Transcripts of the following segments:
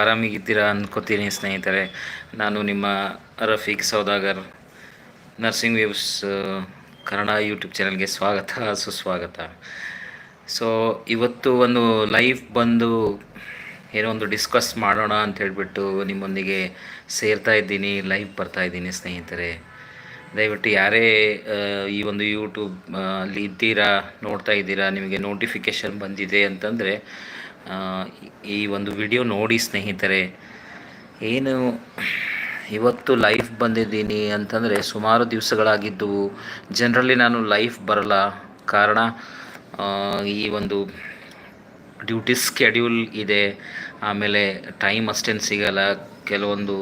ಆರಾಮಿಗಿದ್ದೀರಾ ಅಂದ್ಕೋತೀನಿ ಸ್ನೇಹಿತರೆ. ನಾನು ನಿಮ್ಮ Rafiq Saudagar. Nursing views Kannada YouTube ಚಾನಲ್ಗೆ ಸ್ವಾಗತ, ಸುಸ್ವಾಗತ. ಸೊ, ಇವತ್ತು ಒಂದು ಲೈವ್ ಬಂದು ಏನೋ ಒಂದು ಡಿಸ್ಕಸ್ ಮಾಡೋಣ ಅಂತ ಹೇಳಿಬಿಟ್ಟು ನಿಮ್ಮೊಂದಿಗೆ ಸೇರ್ತಾ ಇದ್ದೀನಿ, ಲೈವ್ ಬರ್ತಾ ಇದ್ದೀನಿ ಸ್ನೇಹಿತರೆ. ದಯವಿಟ್ಟು ಯಾರೇ ಈ ಒಂದು ಯೂಟ್ಯೂಬ್ ಅಲ್ಲಿ ಇದ್ದೀರಾ, ನೋಡ್ತಾ ಇದ್ದೀರಾ, ನಿಮಗೆ ನೋಟಿಫಿಕೇಷನ್ ಬಂದಿದೆ ಅಂತಂದರೆ ಈ ಒಂದು ವಿಡಿಯೋ ನೋಡಿ ಸ್ನೇಹಿತರೆ, ಏನು ಇವತ್ತು ಲೈಫ್ ಬಂದಿದ್ದೀನಿ ಅಂತಂದರೆ ಸುಮಾರು ದಿವಸಗಳಾಗಿದ್ದವು ಜನರಲಿ ನಾನು ಲೈಫ್ ಬರಲ್ಲ. ಕಾರಣ ಈ ಒಂದು ಡ್ಯೂಟಿ ಸ್ಕೆಡ್ಯೂಲ್ ಇದೆ. ಆಮೇಲೆ ಟೈಮ್ ಅಷ್ಟೇನು ಸಿಗಲ್ಲ. ಕೆಲವೊಂದು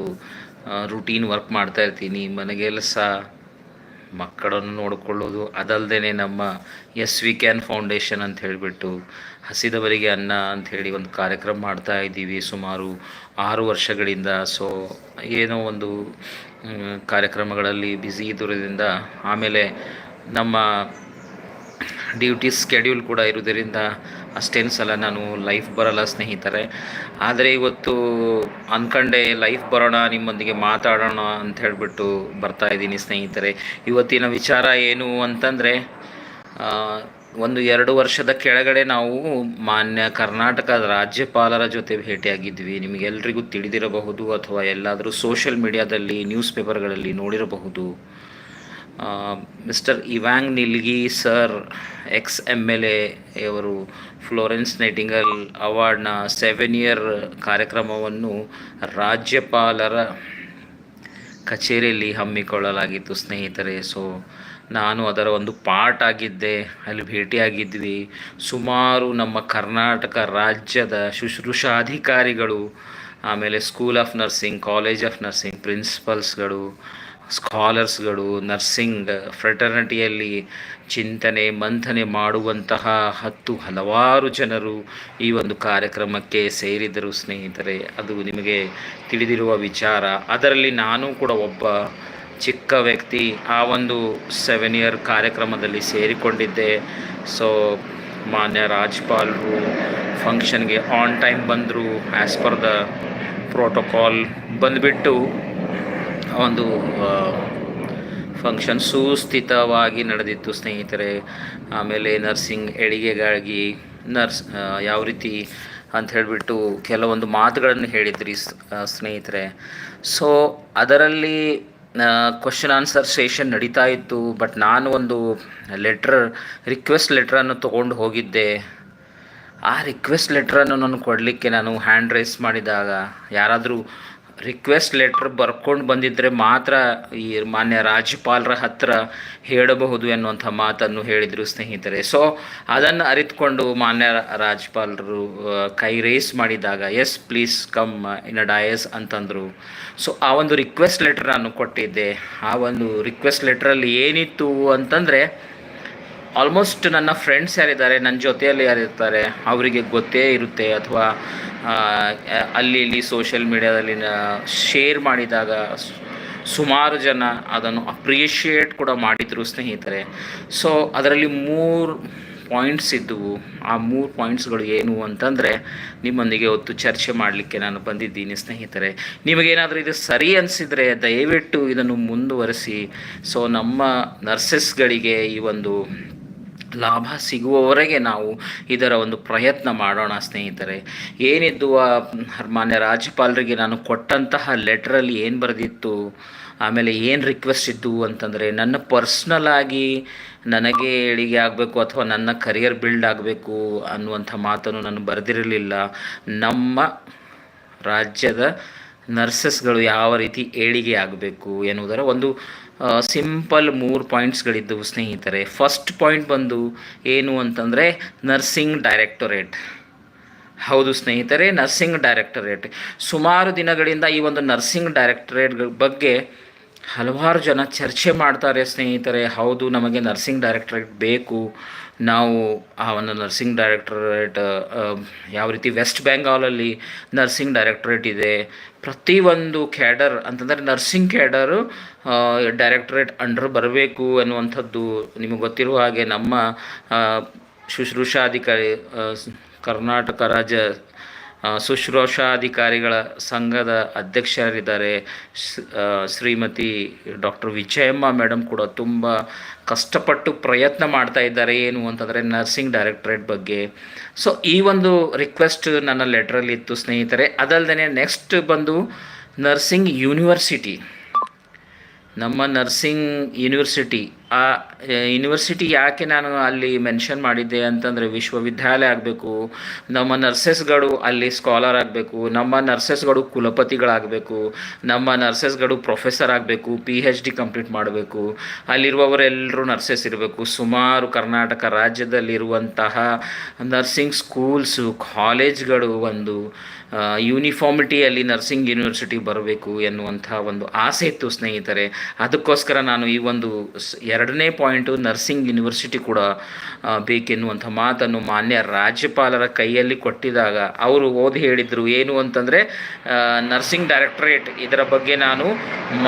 ರುಟೀನ್ ವರ್ಕ್ ಮಾಡ್ತಾ ಇರ್ತೀನಿ. ಮನೆಗೆಲಸ ಮಕ್ಕಳನ್ನು ನೋಡಿಕೊಳ್ಳೋದು ಅದಲ್ಲದೆ ನಮ್ಮ ಎಸ್ ವಿ ಕ್ಯಾನ್ ಫೌಂಡೇಶನ್ ಅಂತ ಹೇಳಿಬಿಟ್ಟು ಹಸಿದವರಿಗೆ ಅನ್ನ ಅಂತ ಹೇಳಿ ಒಂದು ಕಾರ್ಯಕ್ರಮ ಮಾಡ್ತಾ ಇದ್ದೀವಿ ಸುಮಾರು ಆರು ವರ್ಷಗಳಿಂದ. ಸೊ ಏನೋ ಒಂದು ಕಾರ್ಯಕ್ರಮಗಳಲ್ಲಿ ಬ್ಯುಸಿ ಇದ್ದುದರಿಂದ, ಆಮೇಲೆ ನಮ್ಮ ಡ್ಯೂಟಿ ಸ್ಕೆಡ್ಯೂಲ್ ಕೂಡ ಇರೋದರಿಂದ ಅಷ್ಟೇನು ಸಲ ನಾನು ಲೈಫ್ ಬರಲ್ಲ ಸ್ನೇಹಿತರೆ. ಆದರೆ ಇವತ್ತು ಅಂದ್ಕೊಂಡೆ ಲೈಫ್ ಬರೋಣ, ನಿಮ್ಮೊಂದಿಗೆ ಮಾತಾಡೋಣ ಅಂತ ಹೇಳಿಬಿಟ್ಟು ಬರ್ತಾ ಇದ್ದೀನಿ ಸ್ನೇಹಿತರೆ. ಇವತ್ತಿನ ವಿಚಾರ ಏನು ಅಂತಂದರೆ ಒಂದು ಎರಡು ವರ್ಷದ ಕೆಳಗಡೆ ನಾವು ಮಾನ್ಯ ಕರ್ನಾಟಕದ ರಾಜ್ಯಪಾಲರ ಜೊತೆ ಭೇಟಿಯಾಗಿದ್ವಿ. ನಿಮಗೆಲ್ಲರಿಗೂ ತಿಳಿದಿರಬಹುದು ಅಥವಾ ಎಲ್ಲಾದರೂ ಸೋಷಿಯಲ್ ಮೀಡಿಯಾದಲ್ಲಿ ನ್ಯೂಸ್ ಪೇಪರ್ಗಳಲ್ಲಿ ನೋಡಿರಬಹುದು. Mister Ivan Nilgi sir X M L A ಅವರು ಫ್ಲೋರೆನ್ಸ್ ನೈಟಿಂಗಲ್ ಅವಾರ್ಡ್ನ ಸೆವೆನ್ ಇಯರ್ ಕಾರ್ಯಕ್ರಮವನ್ನು ರಾಜ್ಯಪಾಲರ ಕಚೇರಿಯಲ್ಲಿ ಹಮ್ಮಿಕೊಳ್ಳಲಾಗಿತ್ತು ಸ್ನೇಹಿತರೆ. ಸೊ ನಾನು ಅದರ ಒಂದು ಪಾರ್ಟ್ ಆಗಿದ್ದೆ. ಅಲ್ಲಿ ಭೇಟಿಯಾಗಿದ್ವಿ. ಸುಮಾರು ನಮ್ಮ ಕರ್ನಾಟಕ ರಾಜ್ಯದ ಶುಶ್ರೂಷಾಧಿಕಾರಿಗಳು, ಆಮೇಲೆ school of nursing college of nursing ಪ್ರಿನ್ಸಿಪಲ್ಸ್ಗಳು ಸ್ಕಾಲರ್ಸ್ಗಳು ನರ್ಸಿಂಗ್ ಫ್ರೆಟರ್ನಿಟಿಯಲ್ಲಿ ಚಿಂತನೆ, ಮಂಥನೆ ಮಾಡುವಂತಹ ಹತ್ತು ಹಲವಾರು ಜನರು ಈ ಒಂದು ಕಾರ್ಯಕ್ರಮಕ್ಕೆ ಸೇರಿದರು ಸ್ನೇಹಿತರೆ. ಅದು ನಿಮಗೆ ತಿಳಿದಿರುವ ವಿಚಾರ. ಅದರಲ್ಲಿ ನಾನು ಕೂಡ ಒಬ್ಬ ಚಿಕ್ಕ ವ್ಯಕ್ತಿ ಆ ಒಂದು ಸೆವೆನ್ ಇಯರ್ ಕಾರ್ಯಕ್ರಮದಲ್ಲಿ ಸೇರಿಕೊಂಡಿದ್ದೆ. ಸೊ ಮಾನ್ಯ ರಾಜ್ಪಾಲರು ಫಂಕ್ಷನ್ಗೆ ಆನ್ ಟೈಮ್ ಬಂದರು ಆ್ಯಸ್ ಪರ್ ದ ಪ್ರೋಟೋಕಾಲ್ ಬಂದುಬಿಟ್ಟು ಒಂದು ಫಂಕ್ಷನ್ ಸುಸ್ಥಿತವಾಗಿ ನಡೆದಿತ್ತು ಸ್ನೇಹಿತರೆ. ಆಮೇಲೆ ನರ್ಸಿಂಗ್ ಎಳಿಗೆಗಾಗಿ ನರ್ಸ್ ಯಾವ ರೀತಿ ಅಂತ ಹೇಳಿಬಿಟ್ಟು ಕೆಲವೊಂದು ಮಾತುಗಳನ್ನು ಹೇಳಿದ್ರಿ ಸ್ನೇಹಿತರೆ. ಸೊ ಅದರಲ್ಲಿ ಕ್ವಶನ್ ಆನ್ಸರ್ ಸೆಷನ್ ನಡೀತಾ ಇತ್ತು ಬಟ್ ನಾನು ಒಂದು ಲೆಟ್ರ್ ರಿಕ್ವೆಸ್ಟ್ ಲೆಟ್ರನ್ನು ತೊಗೊಂಡು ಹೋಗಿದ್ದೆ. ಆ ರಿಕ್ವೆಸ್ಟ್ ಲೆಟ್ರನ್ನು ನಾನು ಕೊಡಲಿಕ್ಕೆ ನಾನು ಹ್ಯಾಂಡ್ ರೈಸ್ ಮಾಡಿದಾಗ, ಯಾರಾದರೂ ರಿಕ್ವೆಸ್ಟ್ ಲೆಟ್ರ್ ಬರ್ಕೊಂಡು ಬಂದಿದ್ದರೆ ಮಾತ್ರ ಈ ಮಾನ್ಯ ರಾಜ್ಯಪಾಲರ ಹತ್ರ ಹೇಳಬಹುದು ಎನ್ನುವಂಥ ಮಾತನ್ನು ಹೇಳಿದರು ಸ್ನೇಹಿತರೆ. ಸೊ ಅದನ್ನು ಅರಿತುಕೊಂಡು ಮಾನ್ಯ ರಾಜ್ಯಪಾಲರು ಕೈ ರೇಸ್ ಮಾಡಿದಾಗ yes please come in a dais ಅಂತಂದರು. ಸೊ ಆ ಒಂದು ರಿಕ್ವೆಸ್ಟ್ ಲೆಟ್ರ್ ನಾನು ಕೊಟ್ಟಿದ್ದೆ. ಆ ಒಂದು ರಿಕ್ವೆಸ್ಟ್ ಲೆಟ್ರಲ್ಲಿ ಏನಿತ್ತು ಅಂತಂದರೆ ಆಲ್ಮೋಸ್ಟ್ ನನ್ನ ಫ್ರೆಂಡ್ಸ್ ಯಾರಿದ್ದಾರೆ ನನ್ನ ಜೊತೆಯಲ್ಲಿ ಯಾರಿರ್ತಾರೆ, ಅವರಿಗೆ ಗೊತ್ತೇ ಇರುತ್ತೆ, ಅಥವಾ ಅಲ್ಲಿ ಇಲ್ಲಿ ಸೋಷಿಯಲ್ ಮೀಡ್ಯಾದಲ್ಲಿ ಶೇರ್ ಮಾಡಿದಾಗ ಸುಮಾರು ಜನ ಅದನ್ನು ಅಪ್ರಿಷಿಯೇಟ್ ಕೂಡ ಮಾಡಿದರು ಸ್ನೇಹಿತರೆ. ಸೊ ಅದರಲ್ಲಿ ಮೂರು ಪಾಯಿಂಟ್ಸ್ ಇದ್ದವು. ಆ ಮೂರು ಪಾಯಿಂಟ್ಸ್ಗಳು ಏನು ಅಂತಂದರೆ, ನಿಮ್ಮೊಂದಿಗೆ ಹೊತ್ತು ಚರ್ಚೆ ಮಾಡಲಿಕ್ಕೆ ನಾನು ಬಂದಿದ್ದೀನಿ ಸ್ನೇಹಿತರೆ. ನಿಮಗೇನಾದರೂ ಇದು ಸರಿ ಅನಿಸಿದರೆ ದಯವಿಟ್ಟು ಇದನ್ನು ಮುಂದುವರಿಸಿ. ಸೊ ನಮ್ಮ ನರ್ಸಸ್ಗಳಿಗೆ ಈ ಒಂದು ಲಾಭ ಸಿಗುವವರೆಗೆ ನಾವು ಇದರ ಒಂದು ಪ್ರಯತ್ನ ಮಾಡೋಣ ಸ್ನೇಹಿತರೆ. ಏನಿದ್ದು ಮಾನ್ಯ ರಾಜ್ಯಪಾಲರಿಗೆ ನಾನು ಕೊಟ್ಟಂತಹ ಲೆಟ್ರಲ್ಲಿ ಏನು ಬರೆದಿತ್ತು, ಆಮೇಲೆ ಏನು ರಿಕ್ವೆಸ್ಟ್ ಇದ್ದು ಅಂತಂದರೆ, ನನ್ನ ಪರ್ಸ್ನಲ್ ಆಗಿ ನನಗೆ ಏಳಿಗೆ ಆಗಬೇಕು ಅಥವಾ ನನ್ನ ಕರಿಯರ್ ಬಿಲ್ಡ್ ಆಗಬೇಕು ಅನ್ನುವಂಥ ಮಾತನ್ನು ನಾನು ಬರೆದಿರಲಿಲ್ಲ. ನಮ್ಮ ರಾಜ್ಯದ ನರ್ಸಸ್ಗಳು ಯಾವ ರೀತಿ ಏಳಿಗೆ ಆಗಬೇಕು ಎನ್ನುವುದರ ಒಂದು ಸಿಂಪಲ್ ಮೂರು ಪಾಯಿಂಟ್ಸ್ಗಳಿದ್ದವು ಸ್ನೇಹಿತರೆ. ಫಸ್ಟ್ ಪಾಯಿಂಟ್ ಬಂದು ಏನು ಅಂತಂದರೆ ನರ್ಸಿಂಗ್ ಡೈರೆಕ್ಟೊರೇಟ್ ಹೌದು ಸ್ನೇಹಿತರೆ ನರ್ಸಿಂಗ್ ಡೈರೆಕ್ಟರೇಟ್ ಸುಮಾರು ದಿನಗಳಿಂದ ಈ ಒಂದು ನರ್ಸಿಂಗ್ ಡೈರೆಕ್ಟರೇಟ್ ಬಗ್ಗೆ ಹಲವಾರು ಜನ ಚರ್ಚೆ ಮಾಡ್ತಾರೆ ಸ್ನೇಹಿತರೆ. ಹೌದು, ನಮಗೆ ನರ್ಸಿಂಗ್ ಡೈರೆಕ್ಟರೇಟ್ ಬೇಕು. ನಾವು ಆ ಒಂದು ನರ್ಸಿಂಗ್ ಡೈರೆಕ್ಟರೇಟ್ ಯಾವ ರೀತಿ ವೆಸ್ಟ್ ಬೆಂಗಾಲಲ್ಲಿ ನರ್ಸಿಂಗ್ ಡೈರೆಕ್ಟರೇಟ್ ಇದೆ ಪ್ರತಿಯೊಂದು ಕ್ಯಾಡರ್ ಅಂತಂದರೆ ನರ್ಸಿಂಗ್ ಕ್ಯಾಡರು ಡೈರೆಕ್ಟರೇಟ್ ಅಂಡರ್ ಬರಬೇಕು ಅನ್ನುವಂಥದ್ದು ನಿಮಗೆ ಗೊತ್ತಿರುವ ಹಾಗೆ ನಮ್ಮ ಶುಶ್ರೂಷಾಧಿಕಾರಿ ಕರ್ನಾಟಕ ರಾಜ್ಯ ಶುಶ್ರೂಷಾಧಿಕಾರಿಗಳ ಸಂಘದ ಅಧ್ಯಕ್ಷರಿದ್ದಾರೆ. ಶ್ರೀಮತಿ ಡಾಕ್ಟರ್ ವಿಜಯಮ್ಮ ಮೇಡಮ್ ಕೂಡ ತುಂಬ ಕಷ್ಟಪಟ್ಟು ಪ್ರಯತ್ನ ಮಾಡ್ತಾ ಇದ್ದಾರೆ. ಏನು ಅಂತಂದರೆ ನರ್ಸಿಂಗ್ ಡೈರೆಕ್ಟ್ರೇಟ್ ಬಗ್ಗೆ. ಸೊ, ಈ ಒಂದು ರಿಕ್ವೆಸ್ಟ್ ನನ್ನ ಲೆಟ್ರಲ್ಲಿ ಇತ್ತು ಸ್ನೇಹಿತರೆ. ಅದಲ್ಲದೆ ನೆಕ್ಸ್ಟ್ ಬಂದು ನರ್ಸಿಂಗ್ ಯೂನಿವರ್ಸಿಟಿ. ನಮ್ಮ ನರ್ಸಿಂಗ್ ಯೂನಿವರ್ಸಿಟಿ ಆ ಯೂನಿವರ್ಸಿಟಿ ಯಾಕೆ ನಾನು ಅಲ್ಲಿ ಮೆನ್ಷನ್ ಮಾಡಿದ್ದೆ ಅಂತಂದರೆ ವಿಶ್ವವಿದ್ಯಾಲಯ ಆಗಬೇಕು, ನಮ್ಮ ನರ್ಸಸ್ಗಳು ಅಲ್ಲಿ ಸ್ಕಾಲರ್ ಆಗಬೇಕು, ನಮ್ಮ ನರ್ಸಸ್ಗಳು ಕುಲಪತಿಗಳಾಗಬೇಕು, ನಮ್ಮ ನರ್ಸಸ್ಗಳು ಪ್ರೊಫೆಸರ್ ಆಗಬೇಕು ಪಿ ಹೆಚ್ ಡಿ ಕಂಪ್ಲೀಟ್ ಮಾಡಬೇಕು, ಅಲ್ಲಿರುವವರೆಲ್ಲರೂ ನರ್ಸಸ್ ಇರಬೇಕು. ಸುಮಾರು ಕರ್ನಾಟಕ ರಾಜ್ಯದಲ್ಲಿರುವಂತಹ ನರ್ಸಿಂಗ್ ಸ್ಕೂಲ್ಸು ಕಾಲೇಜ್ಗಳು ಒಂದು ಯೂನಿಫಾರ್ಮಿಟಿಯಲ್ಲಿ ನರ್ಸಿಂಗ್ ಯೂನಿವರ್ಸಿಟಿ ಬರಬೇಕು ಎನ್ನುವಂಥ ಒಂದು ಆಸೆ ಇತ್ತು ಸ್ನೇಹಿತರೆ. ಅದಕ್ಕೋಸ್ಕರ ನಾನು ಈ ಒಂದು ಸ್- ಎರಡನೇ ಪಾಯಿಂಟು ನರ್ಸಿಂಗ್ ಯೂನಿವರ್ಸಿಟಿ ಕೂಡ ಬೇಕೆನ್ನುವಂಥ ಮಾತನ್ನು ಮಾನ್ಯ ರಾಜ್ಯಪಾಲರ ಕೈಯಲ್ಲಿ ಕೊಟ್ಟಿದಾಗ ಅವರು ಓದಿ ಹೇಳಿದರು. ಏನು ಅಂತಂದರೆ ನರ್ಸಿಂಗ್ ಡೈರೆಕ್ಟರೇಟ್ ಇದರ ಬಗ್ಗೆ ನಾನು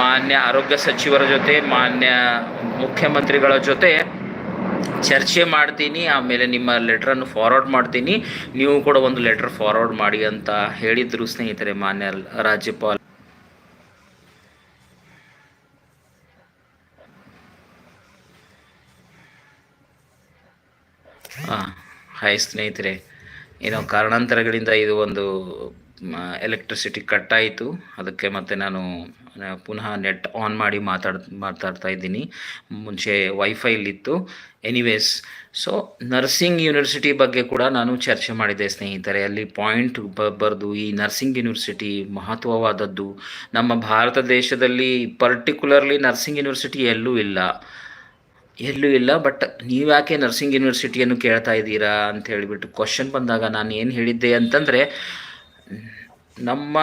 ಮಾನ್ಯ ಆರೋಗ್ಯ ಸಚಿವರ ಜೊತೆ, ಮಾನ್ಯ ಮುಖ್ಯಮಂತ್ರಿಗಳ ಜೊತೆ ಚರ್ಚೆ ಮಾಡ್ತೀನಿ. ಆಮೇಲೆ ನಿಮ್ಮ ಲೆಟ್ರನ್ನು ಫಾರ್ವರ್ಡ್ ಮಾಡ್ತೀನಿ. ನೀವು ಕೂಡ ಒಂದು ಲೆಟ್ರ್ ಫಾರ್ವರ್ಡ್ ಮಾಡಿ ಅಂತ ಹೇಳಿದರು ಸ್ನೇಹಿತರೆ ಮಾನ್ಯ ರಾಜ್ಯಪಾಲ. ಹಾಯ್ ಸ್ನೇಹಿತರೆ. ಏನೋ ಕಾರಣಾಂತರಗಳಿಂದ ಇದು ಒಂದು ಎಲೆಕ್ಟ್ರಿಸಿಟಿ ಕಟ್ ಆಯಿತು ಅದಕ್ಕೆ ಮತ್ತೆ ನಾನು ಪುನಃ ನೆಟ್ ಆನ್ ಮಾಡಿ ಮಾತಾಡ್, ಮಾತಾಡ್ತಾ ಇದ್ದೀನಿ. ಮುಂಚೆ ವೈಫೈಲಿತ್ತು ಎನಿವೇಸ್ ಸೊ ನರ್ಸಿಂಗ್ ಯೂನಿವರ್ಸಿಟಿ ಬಗ್ಗೆ ಕೂಡ ನಾನು ಚರ್ಚೆ ಮಾಡಿದ್ದೆ ಸ್ನೇಹಿತರೆ. ಅಲ್ಲಿ ಪಾಯಿಂಟ್ ಬರೆದು ಈ ನರ್ಸಿಂಗ್ ಯೂನಿವರ್ಸಿಟಿ ಮಹತ್ವವಾದದ್ದು. ನಮ್ಮ ಭಾರತ ದೇಶದಲ್ಲಿ ಪರ್ಟಿಕ್ಯುಲರ್ಲಿ ನರ್ಸಿಂಗ್ ಯೂನಿವರ್ಸಿಟಿ ಎಲ್ಲೂ ಇಲ್ಲ. ಎಲ್ಲೂ ಇಲ್ಲ ಬಟ್ ನೀವು ಯಾಕೆ ನರ್ಸಿಂಗ್ ಯೂನಿವರ್ಸಿಟಿಯನ್ನು ಕೇಳ್ತಾ ಇದ್ದೀರಾ ಅಂತ ಹೇಳಿಬಿಟ್ಟು ಕ್ವಶನ್ ಬಂದಾಗ ನಾನು ಏನು ಹೇಳಿದ್ದೆ ಅಂತಂದರೆ, ನಮ್ಮ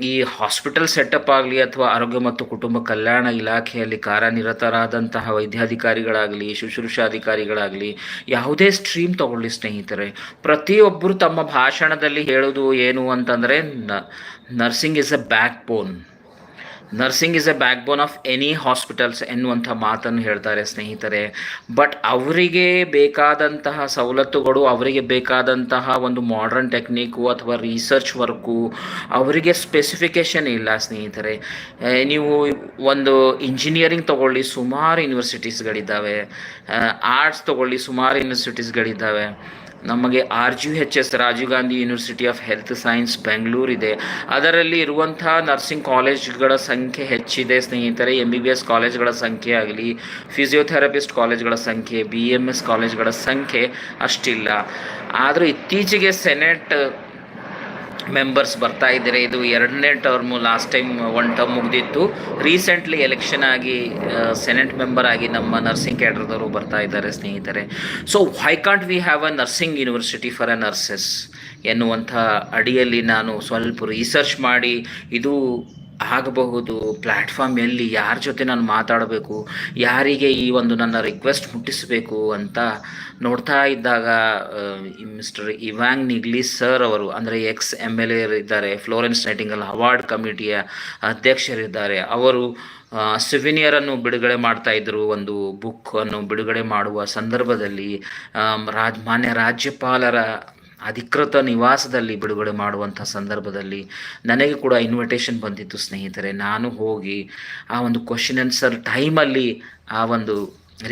ಈ ಹಾಸ್ಪಿಟಲ್ ಸೆಟಪ್ ಆಗಲಿ ಅಥವಾ ಆರೋಗ್ಯ ಮತ್ತು ಕುಟುಂಬ ಕಲ್ಯಾಣ ಇಲಾಖೆಯಲ್ಲಿ ಕಾರ್ಯನಿರತರಾದಂತಹ ವೈದ್ಯಾಧಿಕಾರಿಗಳಾಗಲಿ, ಶುಶ್ರೂಷಾಧಿಕಾರಿಗಳಾಗಲಿ ಯಾವುದೇ ಸ್ಟ್ರೀಮ್ ತಗೊಳ್ಳಿ ಸ್ನೇಹಿತರೆ. ಪ್ರತಿಯೊಬ್ಬರು ತಮ್ಮ ಭಾಷಣದಲ್ಲಿ ಹೇಳೋದು ಏನು ಅಂತಂದರೆ nursing is a backbone nursing is a backbone of any hospitals ಎನ್ನುವಂಥ ಮಾತನ್ನು ಹೇಳ್ತಾರೆ ಸ್ನೇಹಿತರೆ. ಬಟ್ ಅವರಿಗೆ ಬೇಕಾದಂತಹ ಸವಲತ್ತುಗಳು, ಅವರಿಗೆ ಬೇಕಾದಂತಹ ಒಂದು ಮಾಡರ್ನ್ ಟೆಕ್ನಿಕ್ಕು ಅಥವಾ ರಿಸರ್ಚ್ ವರ್ಕು ಅವರಿಗೆ ಸ್ಪೆಸಿಫಿಕೇಷನ್ ಇಲ್ಲ ಸ್ನೇಹಿತರೆ. ನೀವು ಒಂದು ಇಂಜಿನಿಯರಿಂಗ್ ತಗೊಳ್ಳಿ, ಸುಮಾರು ಯೂನಿವರ್ಸಿಟೀಸ್ಗಳಿದ್ದಾವೆ ಆರ್ಟ್ಸ್ ತಗೊಳ್ಳಿ, ಸುಮಾರು ಯೂನಿವರ್ಸಿಟೀಸ್ಗಳಿದ್ದಾವೆ ನಮಗೆ R G H S Rajiv Gandhi university of health science Bengaluru ಇದೆ. ಅದರಲ್ಲಿ ಇರುವಂಥ ನರ್ಸಿಂಗ್ ಕಾಲೇಜ್ಗಳ ಸಂಖ್ಯೆ ಹೆಚ್ಚಿದೆ. ಸ್ನೇಹಿತರೆ ಎಂ ಬಿ ಬಿ ಎಸ್ ಕಾಲೇಜ್ಗಳ ಸಂಖ್ಯೆ ಆಗಲಿ ಫಿಸಿಯೋಥೆರಪಿಸ್ಟ್ ಕಾಲೇಜ್ಗಳ ಸಂಖ್ಯೆ ಬಿ ಎಂ ಎಸ್ ಕಾಲೇಜ್ಗಳ ಸಂಖ್ಯೆ ಅಷ್ಟಿಲ್ಲ. ಆದರೂ ಇತ್ತೀಚೆಗೆ ಸೆನೆಟ್ ಮೆಂಬರ್ಸ್ ಬರ್ತಾ ಇದ್ದಾರೆ? ಇದು ಎರಡನೇ term last time one term ಮುಗಿದಿತ್ತು. Recently election ಆಗಿ ಸೆನೆಟ್ ಮೆಂಬರ್ ಆಗಿ ನಮ್ಮ ನರ್ಸಿಂಗ್ ಕ್ಯಾಡ್ರದವರು ಬರ್ತಾ ಇದ್ದಾರೆ ಸ್ನೇಹಿತರೆ. So why can't we have a nursing university for a nurses ಎನ್ನುವಂಥ ಅಡಿಯಲ್ಲಿ ನಾನು ಸ್ವಲ್ಪ ರಿಸರ್ಚ್ ಮಾಡಿ, ಇದು ಆಗಬಹುದು. ಪ್ಲ್ಯಾಟ್ಫಾರ್ಮ್ ಎಲ್ಲಿ ಯಾರ ಜೊತೆ ನಾನು ಮಾತಾಡಬೇಕು, ಯಾರಿಗೆ ಈ ಒಂದು ನನ್ನ ರಿಕ್ವೆಸ್ಟ್ ಮುಟ್ಟಿಸಬೇಕು ಅಂತ ನೋಡ್ತಾ ಇದ್ದಾಗ ಮಿಸ್ಟರ್ ಇವಾಂಗ್ ನಿಗ್ಲಿ ಸರ್ ಅವರು, ಅಂದರೆ ಎಕ್ಸ್ ಎಂ ಎಲ್ ಇದ್ದಾರೆ ಫ್ಲೋರೆನ್ಸ್ ನೈಟಿಂಗಲ್ ಅವಾರ್ಡ್ ಕಮಿಟಿಯ ಅಧ್ಯಕ್ಷರಿದ್ದಾರೆ. ಅವರು ಸಿವಿನಿಯರನ್ನು ಬಿಡುಗಡೆ ಮಾಡ್ತಾ ಇದ್ದರು ಒಂದು ಬುಕ್ಕನ್ನು ಬಿಡುಗಡೆ ಮಾಡುವ ಸಂದರ್ಭದಲ್ಲಿ ರಾಜ್, ಮಾನ್ಯ ರಾಜ್ಯಪಾಲರ ಅಧಿಕೃತ ನಿವಾಸದಲ್ಲಿ ಬಿಡುಗಡೆ ಮಾಡುವಂಥ ಸಂದರ್ಭದಲ್ಲಿ ನನಗೆ ಕೂಡ ಇನ್ವಿಟೇಷನ್ ಬಂದಿತ್ತು ಸ್ನೇಹಿತರೆ. ನಾನು ಹೋಗಿ ಆ ಒಂದು ಕ್ವಶನ್ ಆನ್ಸರ್ ಟೈಮಲ್ಲಿ ಆ ಒಂದು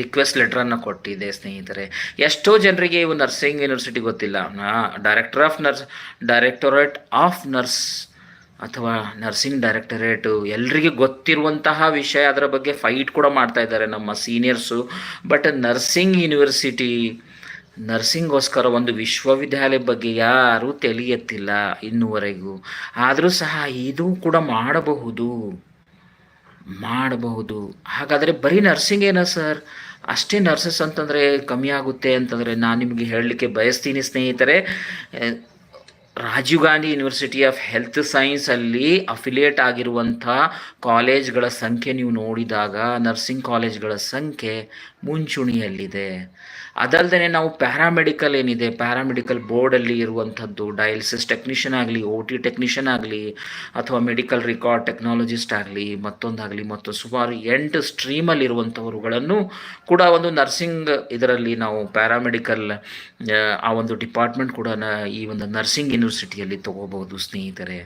ರಿಕ್ವೆಸ್ಟ್ ಲೆಟ್ರನ್ನು ಕೊಟ್ಟಿದ್ದೆ ಸ್ನೇಹಿತರೆ. ಎಷ್ಟೋ ಜನರಿಗೆ ಇವು ನರ್ಸಿಂಗ್ ಯೂನಿವರ್ಸಿಟಿ ಗೊತ್ತಿಲ್ಲ. Director of nurse directorate of nurse ಅಥವಾ ನರ್ಸಿಂಗ್ ಡೈರೆಕ್ಟರೇಟು ಎಲ್ರಿಗೂ ಗೊತ್ತಿರುವಂತಹ ವಿಷಯ ಅದರ ಬಗ್ಗೆ ಫೈಟ್ ಕೂಡ ಮಾಡ್ತಾ ಇದ್ದಾರೆ ನಮ್ಮ ಸೀನಿಯರ್ಸು ಬಟ್ ನರ್ಸಿಂಗ್ ಯೂನಿವರ್ಸಿಟಿ ನರ್ಸಿಂಗೋಸ್ಕರ ಒಂದು ವಿಶ್ವವಿದ್ಯಾಲಯ ಬಗ್ಗೆ ಯಾರೂ ತಿಳಿಯುತ್ತಿಲ್ಲ ಇನ್ನುವರೆಗೂ. ಆದರೂ ಸಹ ಇದು ಕೂಡ ಮಾಡಬಹುದು. ಮಾಡಬಹುದು. ಹಾಗಾದರೆ ಬರೀ ನರ್ಸಿಂಗ್ ಏನ ಸರ್? ಅಷ್ಟೇ ನರ್ಸಸ್ ಅಂತಂದರೆ ಕಮ್ಮಿ ಆಗುತ್ತೆ ಅಂತಂದರೆ ನಾನು ನಿಮಗೆ ಹೇಳಲಿಕ್ಕೆ ಬಯಸ್ತೀನಿ ಸ್ನೇಹಿತರೆ Rajiv Gandhi university of health ಸೈನ್ಸಲ್ಲಿ affiliate ಆಗಿರುವಂಥ ಕಾಲೇಜ್ಗಳ ಸಂಖ್ಯೆ ನೀವು ನೋಡಿದಾಗ ನರ್ಸಿಂಗ್ ಕಾಲೇಜ್ಗಳ ಸಂಖ್ಯೆ ಮುಂಚೂಣಿಯಲ್ಲಿದೆ. ಅದಲ್ಲದೆ ನಾವು ಪ್ಯಾರಾಮೆಡಿಕಲ್ ಏನಿದೆ ಪ್ಯಾರಾಮೆಡಿಕಲ್ ಬೋರ್ಡಲ್ಲಿ ಇರುವಂಥದ್ದು ಡಯಾಲಿಸಿಸ್ ಟೆಕ್ನಿಷಿಯನ್ ಆಗಲಿ ಓ ಟಿ ಟೆಕ್ನಿಷಿಯನ್ ಆಗಲಿ, ಅಥವಾ ಮೆಡಿಕಲ್ ರೆಕಾರ್ಡ್ ಟೆಕ್ನಾಲಜಿಸ್ಟ್ ಆಗಲಿ, ಮತ್ತೊಂದಾಗಲಿ, ಮತ್ತು ಸುಮಾರು ಎಂಟು ಸ್ಟ್ರೀಮಲ್ಲಿ ಇರುವಂಥವರುಗಳನ್ನು ಕೂಡ ಒಂದು ನರ್ಸಿಂಗ್ ಇದರಲ್ಲಿ ನಾವು ಪ್ಯಾರಾಮೆಡಿಕಲ್ ಆ ಒಂದು ಡಿಪಾರ್ಟ್ಮೆಂಟ್ ಕೂಡ ಈ ಒಂದು ನರ್ಸಿಂಗ್ ಯೂನಿವರ್ಸಿಟಿಯಲ್ಲಿ ತಗೋಬಹುದು ಸ್ನೇಹಿತರೆ.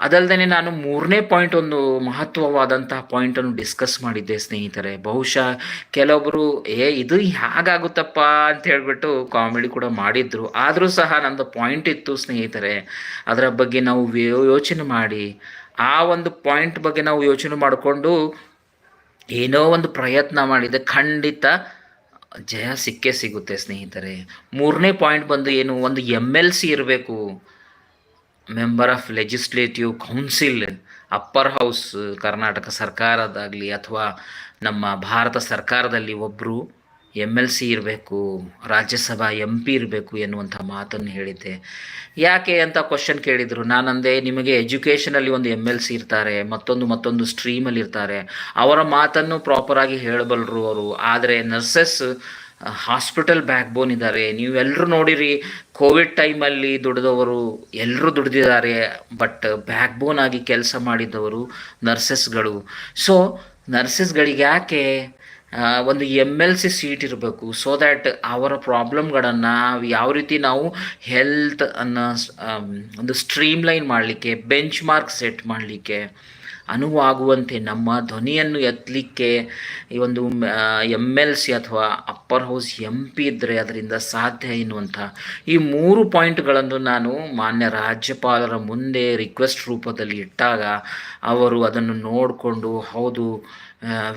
ಅದಲ್ಲದೆ ನಾನು ಮೂರನೇ ಪಾಯಿಂಟ್ ಒಂದು ಮಹತ್ವವಾದಂತಹ ಪಾಯಿಂಟನ್ನು ಡಿಸ್ಕಸ್ ಮಾಡಿದ್ದೆ, ಸ್ನೇಹಿತರೆ. ಬಹುಶಃ ಕೆಲವೊಬ್ಬರು ಏ, ಇದು ಹೇಗಾಗುತ್ತಪ್ಪ ಅಂತ ಹೇಳ್ಬಿಟ್ಟು ಕಾಮಿಡಿ ಕೂಡ ಮಾಡಿದ್ರು. ಆದರೂ ಸಹ ನಂದು ಪಾಯಿಂಟ್ ಇತ್ತು, ಸ್ನೇಹಿತರೆ. ಅದರ ಬಗ್ಗೆ ನಾವು ಯೋಚನೆ ಮಾಡಿ, ಆ ಒಂದು ಪಾಯಿಂಟ್ ಬಗ್ಗೆ ನಾವು ಯೋಚನೆ ಮಾಡಿಕೊಂಡು ಏನೋ ಒಂದು ಪ್ರಯತ್ನ ಮಾಡಿದೆ. ಖಂಡಿತ ಜಯ ಸಿಕ್ಕೇ ಸಿಗುತ್ತೆ, ಸ್ನೇಹಿತರೆ. ಮೂರನೇ ಪಾಯಿಂಟ್ ಬಂದು ಏನು, ಒಂದು ಎಂ ಎಲ್ ಸಿ ಇರಬೇಕು. Member of legislative council upper house Karnataka ಸರ್ಕಾರದಾಗಲಿ ಅಥವಾ ನಮ್ಮ ಭಾರತ ಸರ್ಕಾರದಲ್ಲಿ ಒಬ್ಬರು ಎಂ ಎಲ್ ಸಿ ಇರಬೇಕು, ರಾಜ್ಯಸಭಾ ಎಂ ಪಿ ಇರಬೇಕು ಎನ್ನುವಂಥ ಮಾತನ್ನು ಹೇಳಿದ್ದೆ. ಯಾಕೆ ಅಂತ ಕ್ವಶನ್ ಕೇಳಿದರು. ನಾನಂದೆ ನಿಮಗೆ ಎಜುಕೇಷನಲ್ಲಿ ಒಂದು ಎಂ ಎಲ್ ಸಿ ಇರ್ತಾರೆ, ಮತ್ತೊಂದು ಮತ್ತೊಂದು ಸ್ಟ್ರೀಮಲ್ಲಿ ಇರ್ತಾರೆ. ಅವರ ಮಾತನ್ನು ಪ್ರಾಪರಾಗಿ ಹೇಳಬಲ್ಲರು ಅವರು. ಆದರೆ ನರ್ಸಸ್ ಹಾಸ್ಪಿಟಲ್ ಬ್ಯಾಕ್ ಬೋನ್ ಇದ್ದಾರೆ ನೀವೆಲ್ಲರೂ ನೋಡಿರಿ ಕೋವಿಡ್ ಟೈಮಲ್ಲಿ ದುಡಿದವರು ಎಲ್ಲರೂ ದುಡಿದಿದ್ದಾರೆ ಬಟ್ ಬ್ಯಾಕ್ ಬೋನ್ ಆಗಿ ಕೆಲಸ ಮಾಡಿದವರು ನರ್ಸಸ್ಗಳು. ಸೊ ನರ್ಸಸ್ಗಳಿಗೆ ಯಾಕೆ ಒಂದು ಎಂ ಎಲ್ ಸಿ ಸೀಟ್ ಇರಬೇಕು? ಸೊ ದ್ಯಾಟ್ ಅವರ ಪ್ರಾಬ್ಲಮ್ಗಳನ್ನು ಯಾವ ರೀತಿ ನಾವು ಹೆಲ್ತ್ ಅನ್ನೋ ಒಂದು ಸ್ಟ್ರೀಮ್ ಲೈನ್ ಮಾಡಲಿಕ್ಕೆ ಬೆಂಚ್ ಮಾರ್ಕ್ ಸೆಟ್ ಮಾಡಲಿಕ್ಕೆ ಅನುವಾಗುವಂತೆ ನಮ್ಮ ಧ್ವನಿಯನ್ನು ಎತ್ತಲಿಕ್ಕೆ ಈ ಒಂದು ಎಂ ಎಲ್ ಸಿ ಅಥವಾ ಅಪ್ಪರ್ ಹೌಸ್ ಎಂ ಪಿ ಇದ್ದರೆ ಅದರಿಂದ ಸಾಧ್ಯ ಎನ್ನುವಂಥ ಈ ಮೂರು ಪಾಯಿಂಟ್ಗಳನ್ನು ನಾನು ಮಾನ್ಯ ರಾಜ್ಯಪಾಲರ ಮುಂದೆ ರಿಕ್ವೆಸ್ಟ್ ರೂಪದಲ್ಲಿ ಇಟ್ಟಾಗ ಅವರು ಅದನ್ನು ನೋಡಿಕೊಂಡು, ಹೌದು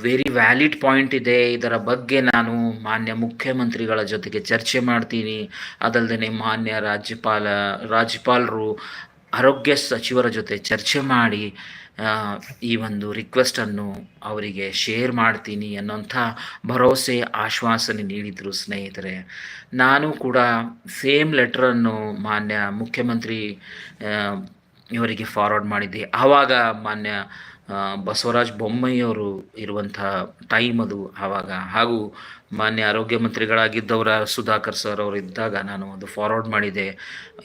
ವೆರಿ ವ್ಯಾಲಿಡ್ ಪಾಯಿಂಟ್ ಇದೆ. ಇದರ ಬಗ್ಗೆ ನಾನು ಮಾನ್ಯ ಮುಖ್ಯಮಂತ್ರಿಗಳ ಜೊತೆಗೆ ಚರ್ಚೆ ಮಾಡ್ತೀನಿ. ಅದಲ್ಲದೆ ಮಾನ್ಯ ರಾಜ್ಯಪಾಲ, ರಾಜ್ಯಪಾಲರು ಆರೋಗ್ಯ ಸಚಿವರ ಜೊತೆ ಚರ್ಚೆ ಮಾಡಿ ಈ ಒಂದು ರಿಕ್ವೆಸ್ಟನ್ನು ಅವರಿಗೆ ಶೇರ್ ಮಾಡ್ತೀನಿ ಅನ್ನೋಂಥ ಭರವಸೆ, ಆಶ್ವಾಸನೆ ನೀಡಿದರು ಸ್ನೇಹಿತರೆ. ನಾನು ಕೂಡ ಸೇಮ್ ಲೆಟ್ರನ್ನು ಮಾನ್ಯ ಮುಖ್ಯಮಂತ್ರಿ ಇವರಿಗೆ ಫಾರ್ವರ್ಡ್ ಮಾಡಿದ್ದೆ. ಆವಾಗ ಮಾನ್ಯ ಬಸವರಾಜ ಬೊಮ್ಮಯ್ಯವರು ಇರುವಂತಹ ಟೈಮ್ ಅದು ಆವಾಗ. ಹಾಗೂ ಮಾನ್ಯ ಆರೋಗ್ಯ ಮಂತ್ರಿಗಳಾಗಿದ್ದವರ ಸುಧಾಕರ್ ಸರ್ ಅವರು ಇದ್ದಾಗ ನಾನು ಅದು ಫಾರ್ವರ್ಡ್ ಮಾಡಿದೆ.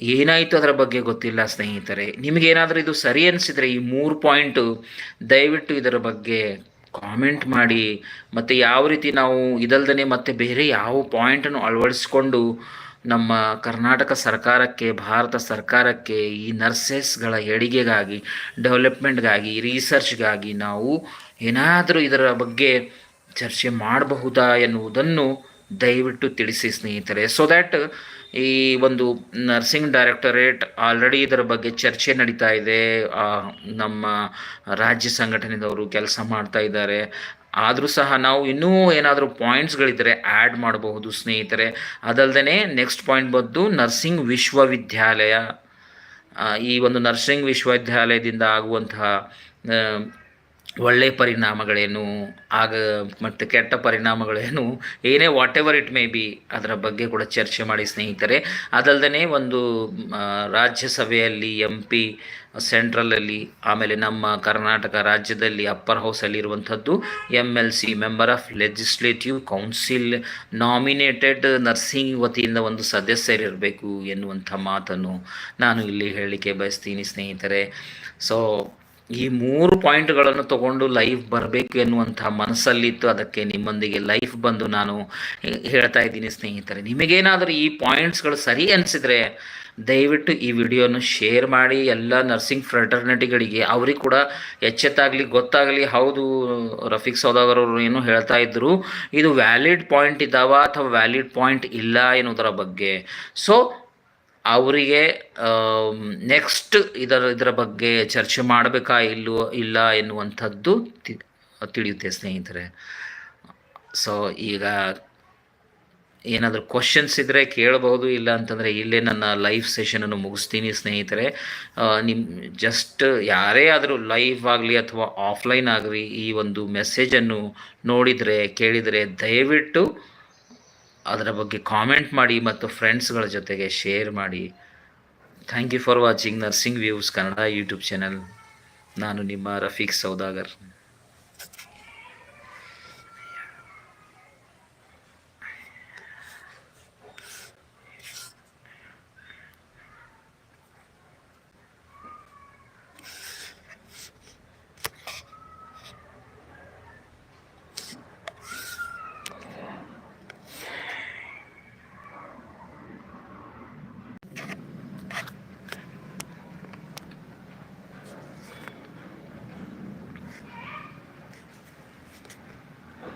ಏನಾಯಿತು ಅದರ ಬಗ್ಗೆ ಗೊತ್ತಿಲ್ಲ ಸ್ನೇಹಿತರೆ. ನಿಮಗೇನಾದರೂ ಇದು ಸರಿ ಅನಿಸಿದರೆ ಈ ಮೂರು ಪಾಯಿಂಟು ದಯವಿಟ್ಟು ಇದರ ಬಗ್ಗೆ ಕಾಮೆಂಟ್ ಮಾಡಿ. ಮತ್ತು ಯಾವ ರೀತಿ ನಾವು ಇದಲ್ದೇ ಮತ್ತೆ ಬೇರೆ ಯಾವ ಪಾಯಿಂಟನ್ನು ಅಳವಡಿಸ್ಕೊಂಡು ನಮ್ಮ ಕರ್ನಾಟಕ ಸರ್ಕಾರಕ್ಕೆ, ಭಾರತ ಸರ್ಕಾರಕ್ಕೆ ಈ ನರ್ಸಸ್ಗಳ ಏಳಿಗೆಗಾಗಿ, ಡೆವಲಪ್ಮೆಂಟ್ಗಾಗಿ ರಿಸರ್ಚ್ಗಾಗಿ ನಾವು ಏನಾದರೂ ಇದರ ಬಗ್ಗೆ ಚರ್ಚೆ ಮಾಡಬಹುದಾ ಎನ್ನುವುದನ್ನು ದಯವಿಟ್ಟು ತಿಳಿಸಿ ಸ್ನೇಹಿತರೆ. ಸೊ ದ್ಯಾಟ್ ಈ ಒಂದು ನರ್ಸಿಂಗ್ ಡೈರೆಕ್ಟರೇಟ್ ಆಲ್ರೆಡಿ ಇದರ ಬಗ್ಗೆ ಚರ್ಚೆ ನಡೀತಾ ಇದೆ. ನಮ್ಮ ರಾಜ್ಯ ಸಂಘಟನೆದವರು ಕೆಲಸ ಮಾಡ್ತಾ ಇದ್ದಾರೆ. ಆದರೂ ಸಹ ನಾವು ಇನ್ನೂ ಏನಾದರೂ ಪಾಯಿಂಟ್ಸ್ಗಳಿದ್ದರೆ ಆ್ಯಡ್ ಮಾಡಬಹುದು ಸ್ನೇಹಿತರೆ. ಅದಲ್ಲದೆ ನೆಕ್ಸ್ಟ್ ಪಾಯಿಂಟ್ ಬಂದು ನರ್ಸಿಂಗ್ ವಿಶ್ವವಿದ್ಯಾಲಯ. ಈ ಒಂದು ನರ್ಸಿಂಗ್ ವಿಶ್ವವಿದ್ಯಾಲಯದಿಂದ ಆಗುವಂತಹ ಒಳ್ಳೆಯ ಪರಿಣಾಮಗಳೇನು, ಆಗ ಮತ್ತು ಕೆಟ್ಟ ಪರಿಣಾಮಗಳೇನು, ಏನೇ whatever it may be ಅದರ ಬಗ್ಗೆ ಕೂಡ ಚರ್ಚೆ ಮಾಡಿ ಸ್ನೇಹಿತರೆ. ಅದಲ್ಲದೆ ಒಂದು ರಾಜ್ಯಸಭೆಯಲ್ಲಿ ಎಂ ಪಿ ಸೆಂಟ್ರಲಲ್ಲಿ ಆಮೇಲೆ ನಮ್ಮ ಕರ್ನಾಟಕ ರಾಜ್ಯದಲ್ಲಿ ಅಪ್ಪರ್ ಹೌಸಲ್ಲಿ ಇರುವಂಥದ್ದು M L C member of legislative council nominated nursing ವತಿಯಿಂದ ಒಂದು ಸದಸ್ಯರಿರಬೇಕು ಎನ್ನುವಂಥ ಮಾತನ್ನು ನಾನು ಇಲ್ಲಿ ಹೇಳಲಿಕ್ಕೆ ಬಯಸ್ತೀನಿ ಸ್ನೇಹಿತರೆ. ಸೊ ಈ ಮೂರು ಪಾಯಿಂಟ್ಗಳನ್ನು ತಗೊಂಡು ಲೈಫ್ ಬರಬೇಕು ಎನ್ನುವಂಥ ಮನಸ್ಸಲ್ಲಿತ್ತು. ಅದಕ್ಕೆ ನಿಮ್ಮೊಂದಿಗೆ ಲೈಫ್ ಬಂದು ನಾನು ಹೇಳ್ತಾ ಇದ್ದೀನಿ ಸ್ನೇಹಿತರೆ. ನಿಮಗೇನಾದರೂ ಈ ಪಾಯಿಂಟ್ಸ್ಗಳು ಸರಿ ಅನಿಸಿದರೆ ದಯವಿಟ್ಟು ಈ ವಿಡಿಯೋನ ಶೇರ್ ಮಾಡಿ. ಎಲ್ಲ ನರ್ಸಿಂಗ್ ಫ್ರೆಟರ್ನಿಟಿಗಳಿಗೆ ಅವ್ರಿಗೆ ಕೂಡ ಎಚ್ಚೆತ್ತಾಗಲಿ, ಗೊತ್ತಾಗಲಿ. ಹೌದು, ರಫೀಕ್ ಸೌದಾಗರ್ ಅವರು ಏನು ಹೇಳ್ತಾ ಇದ್ದರು ಇದು ವ್ಯಾಲಿಡ್ ಪಾಯಿಂಟ್ ಇದ್ದಾವ ಅಥವಾ ವ್ಯಾಲಿಡ್ ಪಾಯಿಂಟ್ ಇಲ್ಲ ಎನ್ನುವುದರ ಬಗ್ಗೆ. ಸೊ ಅವರಿಗೆ ನೆಕ್ಸ್ಟ್ ಇದರ ಇದರ ಬಗ್ಗೆ ಚರ್ಚೆ ಮಾಡಬೇಕಾ ಇಲ್ಲೋ ಇಲ್ಲ ಎನ್ನುವಂಥದ್ದು ತಿಳಿಯುತ್ತೆ ಸ್ನೇಹಿತರೆ. ಸೊ ಈಗ ಏನಾದರೂ ಕ್ವಶನ್ಸ್ ಇದ್ದರೆ ಕೇಳಬಹುದು, ಇಲ್ಲ ಅಂತಂದರೆ ಇಲ್ಲೇ ನನ್ನ ಲೈವ್ ಸೆಷನನ್ನು ಮುಗಿಸ್ತೀನಿ ಸ್ನೇಹಿತರೆ. ನಿಮ್ಮ ಜಸ್ಟ್ ಯಾರೇ ಆದರೂ ಲೈವ್ ಆಗಲಿ ಅಥವಾ ಆಫ್ಲೈನ್ ಆಗಲಿ ಈ ಒಂದು ಮೆಸೇಜನ್ನು ನೋಡಿದರೆ, ಕೇಳಿದರೆ ದಯವಿಟ್ಟು ಅದರ ಬಗ್ಗೆ ಕಾಮೆಂಟ್ ಮಾಡಿ ಮತ್ತು ಫ್ರೆಂಡ್ಸ್ಗಳ ಜೊತೆಗೆ ಶೇರ್ ಮಾಡಿ. Thank you for watching nursing views Kannada YouTube channel ನಾನು ನಿಮ್ಮ ರಫೀಕ್ ಸೌದಾಗರ್.